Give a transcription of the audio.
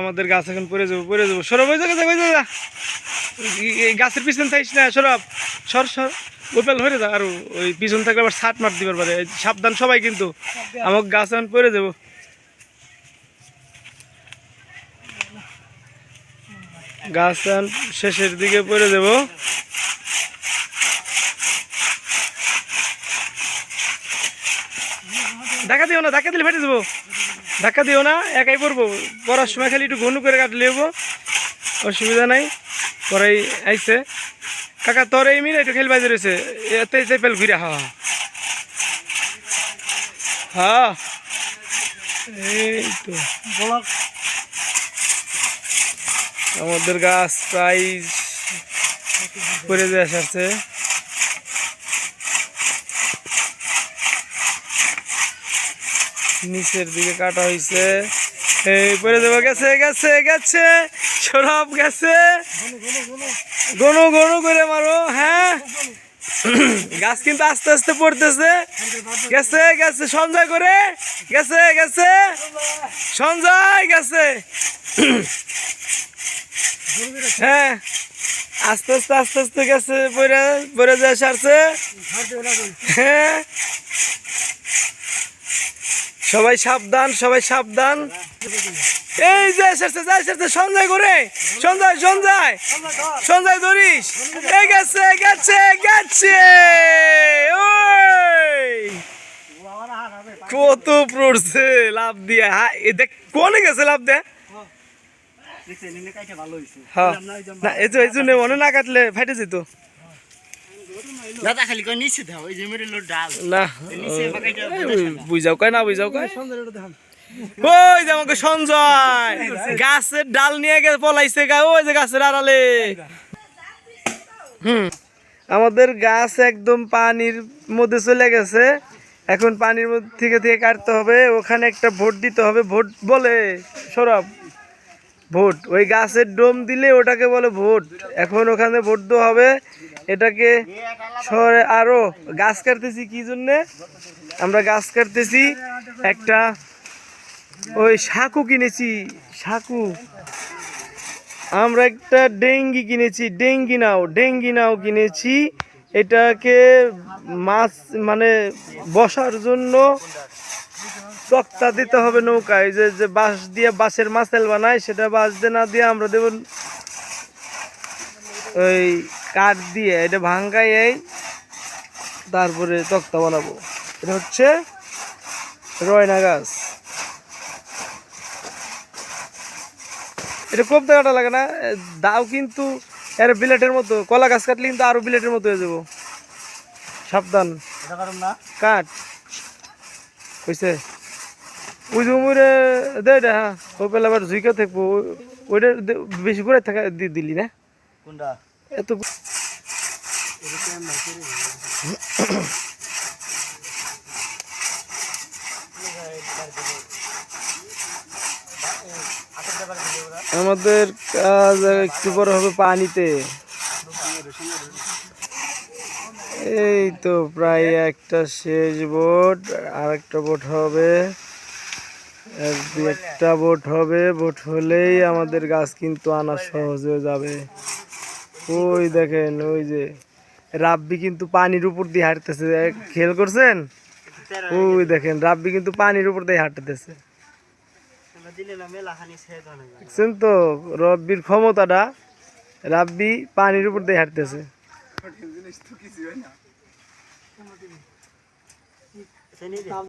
আমাদের গাছ এখন যাব যাব। ওই জায়গা গাছের থাইস না সর সর। ধরে যা। আর ওই পিছন থাকলে আবার ছাট মার দিবার পারে। সাবধান সবাই কিন্তু। আমার গাছ এখন যাব। গাছ শেষের দিকে পড়ে যাব। ধাক্কা দিও না, ধাক্কা দিলে ফেটে যাব। ধাক্কা দিও না, একাই পড়ব। পড়ার সময় খালি একটু ঘন করে কাটলে হব অসুবিধা নাই পরে আইছে। কাকা, তোর এই মিলে একটু খেলবাই রয়েছে। এতে চেপেল ঘুরে, হা এই তো। আমাদের গাছ প্রায় করে দিয়ে আসছে নিচের দিকে কাটা হয়েছে এই পরে দেবো, গেছে গেছে গেছে, সরব গেছে। গনু গনু করে মারো হ্যাঁ। গাছ কিন্তু আস্তে আস্তে পড়তেছে। গেছে গেছে, সঞ্জয় করে। গেছে গেছে, সঞ্জয় গেছে। হ্যাঁ আস্তে আস্তে আস্তে আস্তে গেছে পরে পরে যায় সারছে। হ্যাঁ সবাই সাবধান সবাই সাবধান। এই যে এসেছে যা এসেছে সঞ্জয় করে সঞ্জয় সঞ্জয়। সঞ্জয় ধরিস। এই গেছে গেছে গেছে। কত পড়ছে লাভ দিয়ে। হ্যাঁ এ দেখ কোনে গেছে লাভ দে হ্যাঁ। এই জন্য মনে না কাটলে ফাইটে যেত। দাদা খালি কই নিচে দাও ওই যে মেরে লোড ডাল। না নিচে বাকাইটা বুঝাও কয় না বুঝাও কয়? ওই যে আমাকে সঞ্জয় গাছের ডাল নিয়ে গেছে পলাইছে গা ওই যে গাছের আড়ালে। হুম আমাদের গাছ একদম পানির মধ্যে চলে গেছে। এখন পানির মধ্যে থেকে থেকে কাটতে হবে ওখানে একটা ভোট দিতে হবে ভোট বলে সরব। ভোট ওই গাছের ডোম দিলে ওটাকে বলে ভোট। এখন ওখানে ভোট দেওয়া হবে। এটাকে শহরে আরও গাছ কাটতেছি, কি জন্যে? আমরা গাছ কাটতেছি, একটা ওই সাকু কিনেছি সাকু আমরা একটা ডেঙ্গি কিনেছি, ডেঙ্গি নাও ডেঙ্গি নাও কিনেছি। এটাকে মাছ মানে বসার জন্য তক্তা দিতে হবে নৌকায় যে যে বাঁশ দিয়ে বাঁশের মাছেল বানায়, সেটা বাঁশ দিয়ে না দিয়ে আমরা দেব ওই কাঠ দিয়ে এটা ভাঙ্গাই এই তারপরে তক্তা বানাবো। এটা হচ্ছে রয়না গাছ। এটা কমতে কাটা লাগে না দাও কিন্তু এর বিলেটের মতো কলা গাছ কাটলে কিন্তু আরও বিলেটের মতো হয়ে যাব। সাবধান। কাট। কইছে ওই যে উমরে দে হ্যাঁ ও পেলে আবার ঝুঁকে থাকব ওইটা বেশি করে থাকা দিলি না? কোনটা? এত আমাদের কাজ একটু পরে হবে পানিতে। এই তো প্রায় একটা শেষ বোট আর একটা বোট হবে একটা বোট হবে বোট হলেই আমাদের গাছ কিন্তু আনা সহজ হয়ে যাবে। ওই দেখেন, ওই যে রাব্বি কিন্তু পানির উপর দিয়ে হাঁটতেছে। খেয়াল করছেন? ওই দেখেন, রাব্বি কিন্তু পানির উপর দিয়ে হাঁটতেছে। দেখছেন তো, রব্বির ক্ষমতাটা, রাব্বি পানির উপর দিয়ে হাঁটতেছে।